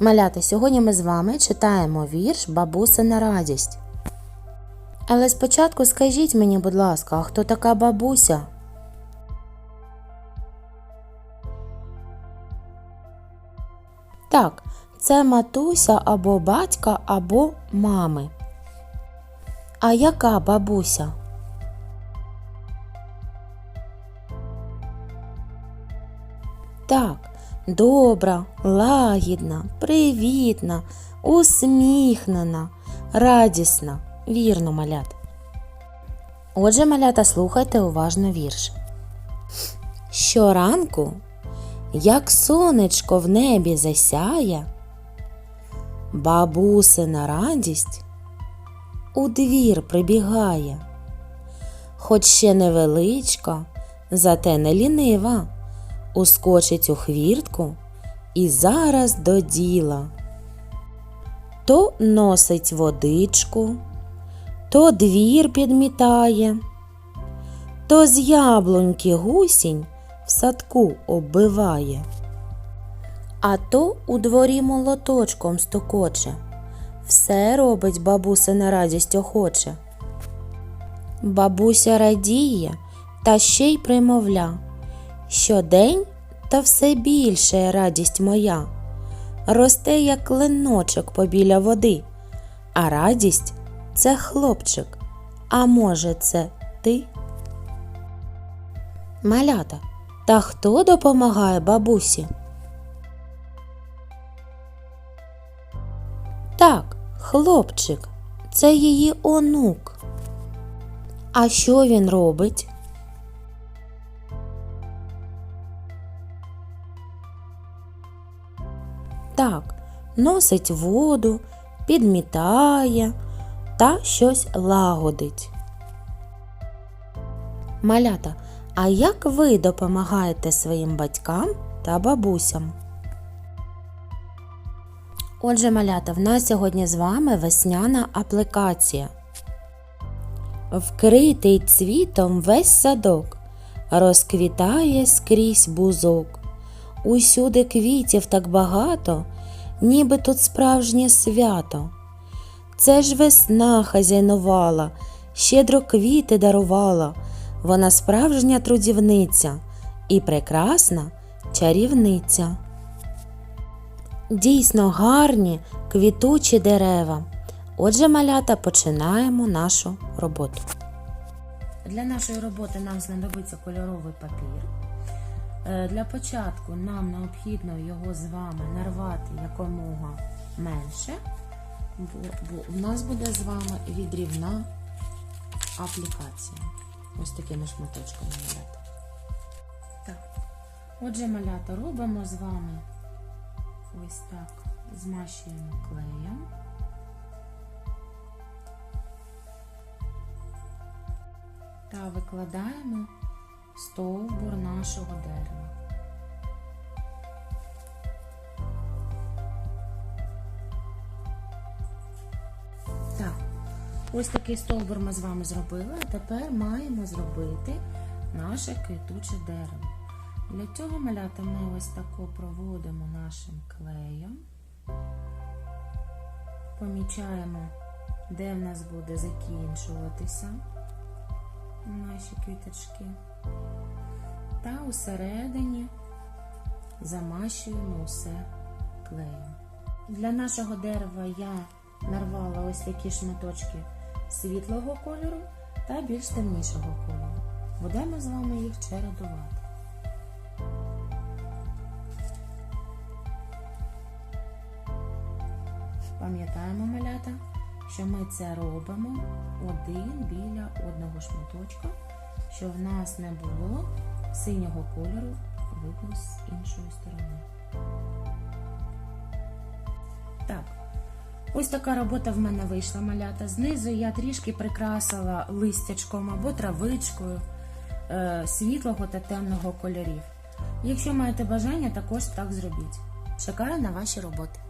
Малята, сьогодні ми з вами читаємо вірш Бабусина радість. Але спочатку скажіть мені, будь ласка, хто така бабуся? Так, це матуся або батька, або мами. А яка бабуся? Так, добра, лагідна, привітна, усміхнена, радісна. Вірно, малят. Отже, малята, слухайте уважно вірш. Щоранку, як сонечко в небі засяє, бабусина радість у двір прибігає, хоч ще невеличка, зате не лінива, ускочить у хвіртку і зараз до діла. То носить водичку, то двір підмітає, то з яблуньки гусінь в садку оббиває, а то у дворі молоточком стукоче, все робить бабуся на радість охоче. Бабуся радіє та ще й примовля, щодень та все більше радість моя, росте, як клиночок побіля води, а радість це хлопчик, а може, це ти? Малята, та хто допомагає бабусі? Так, хлопчик, це її онук. А що він робить? Так, носить воду, підмітає та щось лагодить. Малята, а як ви допомагаєте своїм батькам та бабусям? Отже, малята, в нас сьогодні з вами весняна аплікація. Вкритий цвітом весь садок, розквітає скрізь бузок. Усюди квітів так багато, ніби тут справжнє свято. Це ж весна хазяйнувала, щедро квіти дарувала. Вона справжня трудівниця і прекрасна чарівниця. Дійсно гарні квітучі дерева. Отже, малята, починаємо нашу роботу. Для нашої роботи нам знадобиться кольоровий папір. Е, Для початку нам необхідно його з вами нарвати якомога менше, бо, в нас буде з вами відрівна аплікація. Ось такими шматочками малята. Так. Отже, малята, робимо з вами ось так, змащуємо клеєм. Та викладаємо стовбур нашого дерева. Так, ось такий стовбур ми з вами зробили, а тепер маємо зробити наше квітуче дерево. Для цього малята ми ось тако проводимо нашим клеєм, помічаємо, де в нас буде закінчуватися наші квіточки. Та усередині замащуємо усе клеєм. Для нашого дерева я нарвала ось такі шматочки світлого кольору та більш темнішого кольору. Будемо з вами їх чередувати. Пам'ятаємо малята, що ми це робимо один біля одного шматочка, щоб в нас не було синього кольору видно з іншої сторони. Так, ось така робота в мене вийшла малята. Знизу я трішки прикрасила листячком або травичкою е, світлого та темного кольорів. Якщо маєте бажання, також так зробіть. Чекаю на ваші роботи.